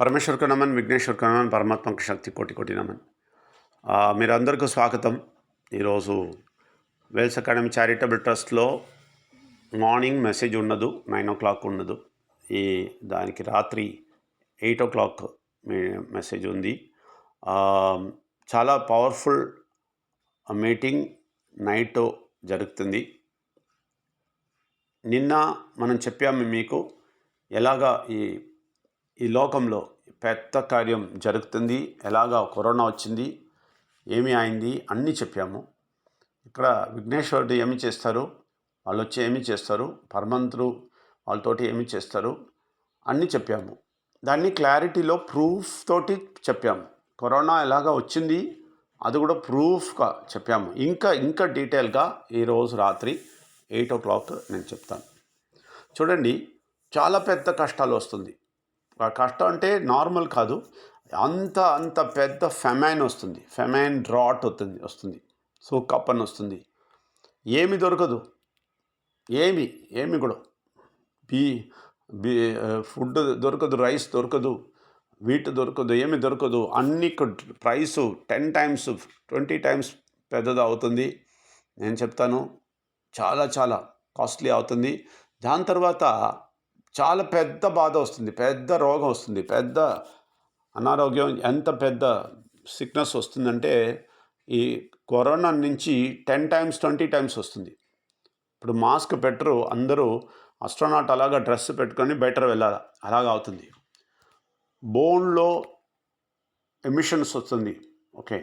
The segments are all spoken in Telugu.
పరమేశ్వర్ నమన్ విఘ్నేశ్వర్ నమన్ పరమాత్మకు శక్తి కోటి కోటి నమన్. మీరందరికీ స్వాగతం. ఈరోజు వెల్స్ అకాడమీ చారిటబుల్ ట్రస్ట్లో మార్నింగ్ మెసేజ్ ఉండదు నైన్ ఓ క్లాక్ ఉండదు ఈ దానికి రాత్రి ఎయిట్ ఓ క్లాక్ మీ మెసేజ్ ఉంది. చాలా పవర్ఫుల్ మీటింగ్ నైట్ జరుగుతుంది. నిన్న మనం చెప్పాము మీకు ఎలాగా ఈ ఈ లోకంలో పెద్ద కార్యం జరుగుతుంది. ఎలాగా కరోనా వచ్చింది? ఏమి అయింది? అన్నీ చెప్పాము. ఇక్కడ విఘ్నేశ్వరుడు ఏమి చేస్తారు? వాళ్ళు వచ్చి ఏమి చేస్తారు? పరమంతులు వాళ్ళతోటి ఏమి చేస్తారు? అన్నీ చెప్పాము. దాన్ని క్లారిటీలో ప్రూఫ్ తోటి చెప్పాము. కరోనా ఎలాగ వచ్చింది? అది కూడా ప్రూఫ్గా చెప్పాము. ఇంకా ఇంకా డీటెయిల్గా ఈరోజు రాత్రి ఎయిట్ ఓ క్లాక్ నేను చెప్తాను. చూడండి చాలా పెద్ద కష్టాలు వస్తుంది. కష్టం అంటే నార్మల్ కాదు. అంత అంత పెద్ద ఫెమైన్ వస్తుంది. ఫెమైన్ డ్రాట్ వస్తుంది వస్తుంది. సో కప్పన్ వస్తుంది. ఏమి దొరకదు. ఏమి ఏమి కూడా. బీ బీ ఫుడ్ దొరకదు రైస్ దొరకదు వీట్ దొరకదు ఏమి దొరకదు. అన్ని price ten times twenty times పెద్దది అవుతుంది. నేను చెప్తాను. చాలా చాలా కాస్ట్లీ అవుతుంది. దాని తర్వాత చాలా పెద్ద బాధ వస్తుంది పెద్ద రోగం వస్తుంది పెద్ద అనారోగ్యం ఎంత పెద్ద సిక్నెస్ వస్తుందంటే ఈ కరోనా నుంచి టెన్ టైమ్స్ ట్వంటీ టైమ్స్ వస్తుంది. ఇప్పుడు మాస్క్ పెట్టరు అందరూ అస్ట్రోనాట్ అలాగా డ్రెస్ పెట్టుకొని బయట వెళ్ళాలి? అలాగా అవుతుంది. బోన్లో ఎమిషన్స్ వస్తుంది ఓకే.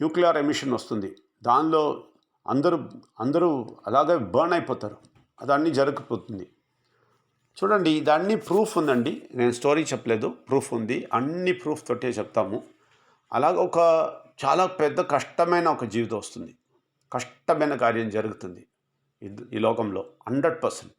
న్యూక్లియర్ ఎమిషన్ వస్తుంది. దానిలో అందరూ అందరూ అలాగే బర్న్ అయిపోతారు. అదన్నీ జరగకపోతుంది. చూడండి దాన్ని ప్రూఫ్ ఉందండి. నేను స్టోరీ చెప్పలేదు ప్రూఫ్ ఉంది. అన్ని ప్రూఫ్ తోటే చెప్తాము. అలాగ ఒక చాలా పెద్ద కష్టమైన ఒక జీవితం వస్తుంది. కష్టమైన కార్యం జరుగుతుంది ఈ- ఈ లోకంలో హండ్రెడ్ పర్సెంట్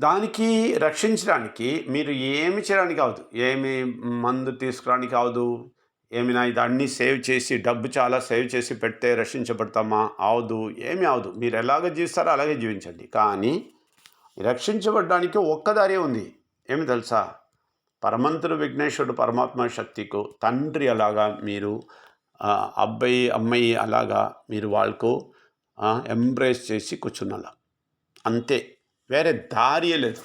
దానికి రక్షించడానికి మీరు ఏమి చేయడానికి అవదు. ఏమి మందు తీసుకురానికి అవదు. ఏమైనా దాన్ని సేవ్ చేసి డబ్బు చాలా సేవ్ చేసి పెడితే రక్షించబడతామా? అవదు. ఏమి అవదు. మీరు ఎలాగ జీవిస్తారో అలాగే జీవించండి. కానీ రక్షించబడడానికి ఒక్కదారే ఉంది. ఏమి తెలుసా? పరమంతుడు విఘ్నేశ్వరుడు పరమాత్మ శక్తికు తండ్రి అలాగా మీరు అబ్బాయి అమ్మాయి అలాగా మీరు వాళ్ళకు ఎంబ్రేస్ చేసి కూర్చున్నాల? అంతే. వేరే దారియే లేదు.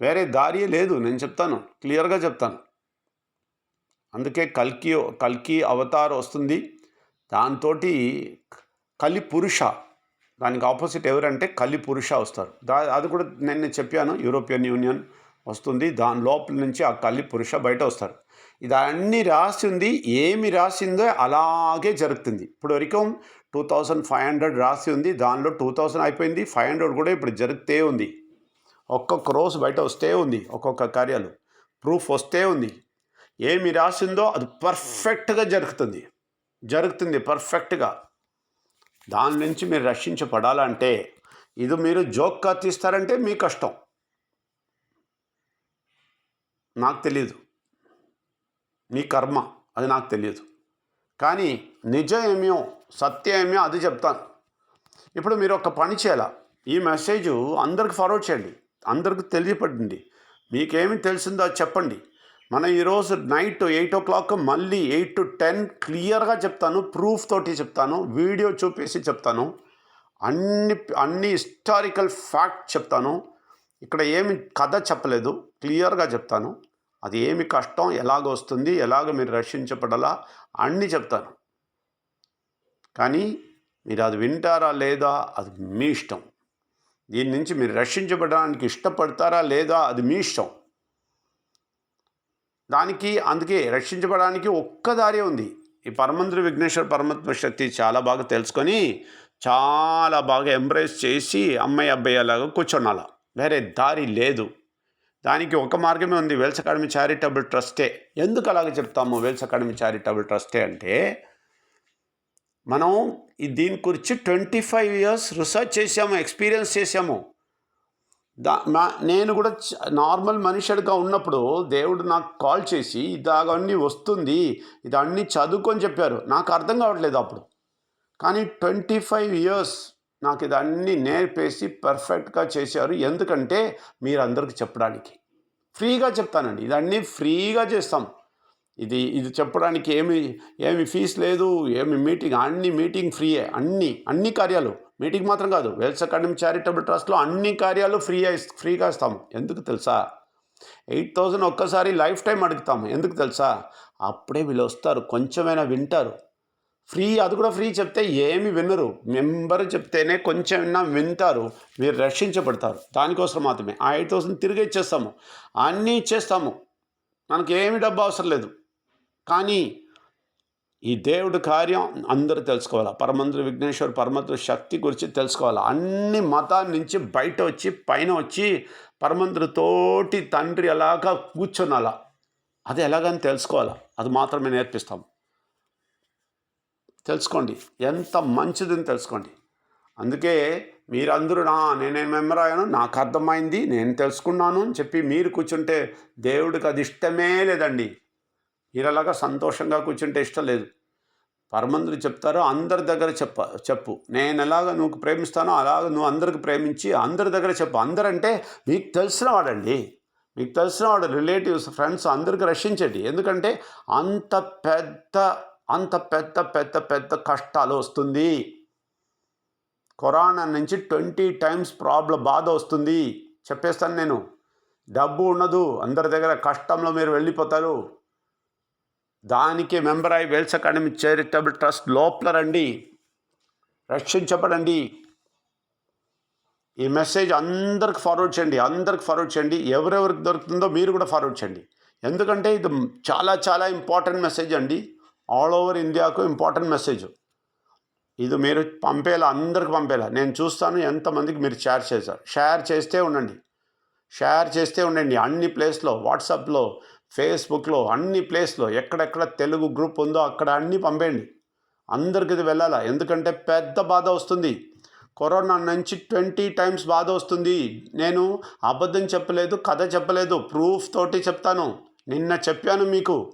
వేరే దారియే లేదు. నేను చెప్తాను. క్లియర్గా చెప్తాను. అందుకే కల్కి కల్కి అవతార్ వస్తుంది. దాంతో కలి పురుష. దానికి ఆపోజిట్ ఎవరంటే కలి పురుష వస్తారు. దా అది కూడా నేను చెప్పాను యూరోపియన్ యూనియన్ వస్తుంది దాని లోపల నుంచి ఆ కలి పురుష బయట వస్తారు. ఇది అన్ని రాసి ఉంది ఏమి రాసిందో అలాగే జరుగుతుంది. ఇప్పుడు వరకు టూ థౌజండ్ ఫైవ్ హండ్రెడ్ రాసి ఉంది దానిలో టూ థౌజండ్ అయిపోయింది ఫైవ్ హండ్రెడ్ కూడా ఇప్పుడు జరుగుతే ఉంది. ఒక్కొక్క రోజు బయట వస్తే ఉంది ఒక్కొక్క కార్యాలు. ప్రూఫ్ వస్తే ఉంది. ఏమి రాసిందో అది పర్ఫెక్ట్గా జరుగుతుంది. జరుగుతుంది పర్ఫెక్ట్గా. దాని నుంచి మీరు రక్షించబడాలంటే ఇది మీరు జోక్గా తీస్తారంటే మీ కష్టం. నాకు తెలియదు మీ కర్మ అది నాకు తెలియదు కానీ నిజం ఏమో సత్యం ఏమో అది చెప్తాను. ఇప్పుడు మీరు ఒక పని చేయాల? ఈ మెసేజ్ అందరికి ఫార్వర్డ్ చేయండి. అందరికి తెలియపడండి మీకేమి తెలిసిందో అది చెప్పండి. మనం ఈరోజు నైట్ ఎయిట్ ఓ క్లాక్ మళ్ళీ ఎయిట్ టు టెన్ క్లియర్గా చెప్తాను ప్రూఫ్ తోటి చెప్తాను వీడియో చూపేసి చెప్తాను. అన్ని అన్ని హిస్టారికల్ ఫ్యాక్ట్ చెప్తాను. ఇక్కడ ఏమి కథ చెప్పలేదు క్లియర్గా చెప్తాను. అది ఏమి కష్టం ఎలాగ వస్తుంది ఎలాగ మీరు రక్షించబడాలా అన్నీ చెప్తాను. కానీ మీరు అది వింటారా లేదా అది మీ ఇష్టం. దీని నుంచి మీరు రక్షించబడడానికి ఇష్టపడతారా లేదా అది మీ ఇష్టం. దానికి అందుకే రక్షించబడడానికి ఒక్క దారి ఉంది. ఈ పరమంత్రి విఘ్నేశ్వర పరమాత్మ శక్తి చాలా బాగా తెలుసుకొని చాలా బాగా ఎంబ్రేస్ చేసి అమ్మాయి అబ్బాయి అలాగా కూర్చోనాల వేరే దారి లేదు. దానికి ఒక మార్గమే ఉంది వెల్స్ అకాడమీ చారిటబుల్ ట్రస్టే. ఎందుకు అలాగ చెప్తాము వెల్స్ అకాడమీ చారిటబుల్ ట్రస్టే అంటే మనం దీని గురించి ట్వంటీ ఫైవ్ ఇయర్స్ రీసెర్చ్ చేసాము ఎక్స్పీరియన్స్ చేసాము. దా నా నేను కూడా చ- నార్మల్ మనుషుడిగా ఉన్నప్పుడు దేవుడు నాకు కాల్ చేసి ఇదాగన్నీ వస్తుంది ఇది చదువుకొని చెప్పారు. నాకు అర్థం కావట్లేదు అప్పుడు. కానీ ట్వంటీ ఫైవ్ ఇయర్స్ నాకు ఇది నేర్పేసి పర్ఫెక్ట్గా చేశారు. ఎందుకంటే మీరందరికి చెప్పడానికి. ఫ్రీగా చెప్తానండి. ఇదన్నీ ఫ్రీగా చేస్తాం. ఇది ఇది చెప్పడానికి ఏమి ఏమి ఫీజు లేదు ఏమి మీటింగ్ అన్ని మీటింగ్ ఫ్రీయే అన్ని అన్ని కార్యాలు. మీటింగ్ మాత్రం కాదు వెల్స్ అకాడమీ చారిటబుల్ ట్రస్ట్లో అన్ని కార్యాలు ఫ్రీ ఫ్రీగా ఇస్తాము. ఎందుకు తెలుసా? ఎయిట్ థౌజండ్ ఒక్కసారి లైఫ్ టైం అడుగుతాము. ఎందుకు తెలుసా? అప్పుడే వీళ్ళు వస్తారు కొంచెమైనా వింటారు. ఫ్రీ అది కూడా ఫ్రీ చెప్తే ఏమి వినరు. మెంబర్ చెప్తేనే కొంచెం వింటారు మీరు రక్షించబడతారు. దానికోసం మాత్రమే. ఆ ఎయిట్ థౌసండ్ తిరిగి ఇచ్చేస్తాము. అన్నీ ఇచ్చేస్తాము. మనకి ఏమి డబ్బు అవసరం లేదు. కానీ ఈ దేవుడి కార్యం అందరూ తెలుసుకోవాలి? పరమంతుడు విఘ్నేశ్వర్ పరమంతుడు శక్తి గురించి తెలుసుకోవాలి? అన్ని మతాల నుంచి బయట వచ్చి పైన వచ్చి పరమంతుడు తోటి తండ్రి ఎలాగా కూర్చొనాలా అది ఎలాగని తెలుసుకోవాలి? అది మాత్రమే నేర్పిస్తాం. తెలుసుకోండి. ఎంత మంచిదని తెలుసుకోండి. అందుకే మీరందరూ నా నేనేం మెంబర్ నాకు అర్థమైంది నేను తెలుసుకున్నాను అని చెప్పి మీరు కూర్చుంటే దేవుడికి అది ఇష్టమే లేదండి. మీరు సంతోషంగా కూర్చుంటే ఇష్టం లేదు. పరమందులు చెప్తారో అందరి దగ్గర చెప్ప చెప్పు. నేను ఎలాగ నువ్వు ప్రేమిస్తానో అలాగ నువ్వు అందరికి ప్రేమించి అందరి దగ్గర చెప్పు. అందరంటే మీకు తెలిసిన వాడండి. మీకు తెలిసిన వాడు రిలేటివ్స్ ఫ్రెండ్స్ అందరికి రక్షించండి ఎందుకంటే అంత పెద్ద అంత పెద్ద పెద్ద పెద్ద కష్టాలు వస్తుంది. కరోనా నుంచి ట్వంటీ టైమ్స్ ప్రాబ్లం బాధ వస్తుంది. చెప్పేస్తాను నేను. డబ్బు ఉండదు. అందరి దగ్గర కష్టంలో మీరు వెళ్ళిపోతారు. దానికి మెంబర్ అయి వెల్స్ అకాడమీ చారిటబుల్ ట్రస్ట్ లోపల రండి. రక్షించబడండి. ఈ మెసేజ్ అందరికి ఫార్వర్డ్ చేయండి. అందరికి ఫార్వర్డ్ చేయండి. ఎవరెవరికి దొరుకుతుందో మీరు కూడా ఫార్వర్డ్ చేయండి. ఎందుకంటే ఇది చాలా చాలా ఇంపార్టెంట్ మెసేజ్ అండి. ఆల్ ఓవర్ ఇండియాకు ఇంపార్టెంట్ మెసేజ్. ఇది మీరు పంపేలా అందరికి పంపేలా. నేను చూస్తాను ఎంతమందికి మీరు షేర్ చేశారు. షేర్ చేస్తే ఉండండి. షేర్ చేస్తే ఉండండి. అన్ని ప్లేస్లో వాట్సాప్లో ఫేస్బుక్లో అన్ని ప్లేస్లో ఎక్కడెక్కడ తెలుగు గ్రూప్ ఉందో అక్కడ అన్నీ పంపేయండి. అందరికి ఇది వెళ్ళాలా? ఎందుకంటే పెద్ద బాధ వస్తుంది. కరోనా నుంచి ట్వంటీ టైమ్స్ బాధ వస్తుంది. నేను అబద్ధం చెప్పలేదు కథ చెప్పలేదు ప్రూఫ్ తోటి చెప్తాను. నిన్న చెప్పాను మీకు.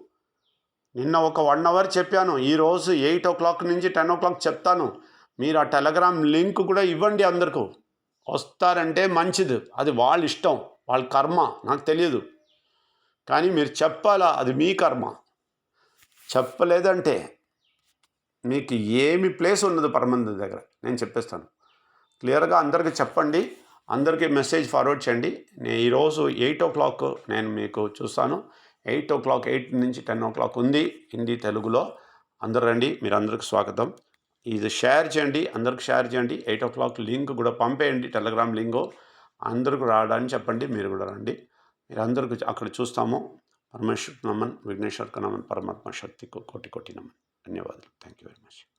నిన్న ఒక వన్ అవర్ చెప్పాను. ఈరోజు ఎయిట్ ఓ క్లాక్ నుంచి టెన్ ఓ క్లాక్ చెప్తాను. మీరు ఆ టెలగ్రామ్ లింక్ కూడా ఇవ్వండి అందరికీ. వస్తారంటే మంచిది. అది వాళ్ళ ఇష్టం వాళ్ళ కర్మ నాకు తెలియదు కానీ మీరు చెప్పాలా అది మీ కర్మ? చెప్పలేదంటే మీకు ఏమి ప్లేస్ ఉన్నది పరమంది దగ్గర? నేను చెప్పేస్తాను. క్లియర్గా అందరికీ చెప్పండి. అందరికీ మెసేజ్ ఫార్వర్డ్ చేయండి. నేను ఈరోజు ఎయిట్ ఓ క్లాక్ నేను మీకు చూస్తాను. ఎయిట్ ఓ క్లాక్ ఎయిట్ నుంచి టెన్ ఓ క్లాక్ ఉంది హిందీ తెలుగులో. అందరు రండి. మీరు అందరికి స్వాగతం. ఇది షేర్ చేయండి. అందరికి షేర్ చేయండి. ఎయిట్ ఓ క్లాక్ లింక్ కూడా పంపేయండి. Telegram link. అందరికి రావడానికి చెప్పండి. మీరు కూడా రండి. మీరు అందరికి అక్కడ చూస్తాము. పరమేశ్వర్ నమన్ విఘ్నేశ్వర్ నమన్ పరమాత్మ శక్తికి కోటి కోటి నమన్. ధన్యవాదాలు. Thank you very much.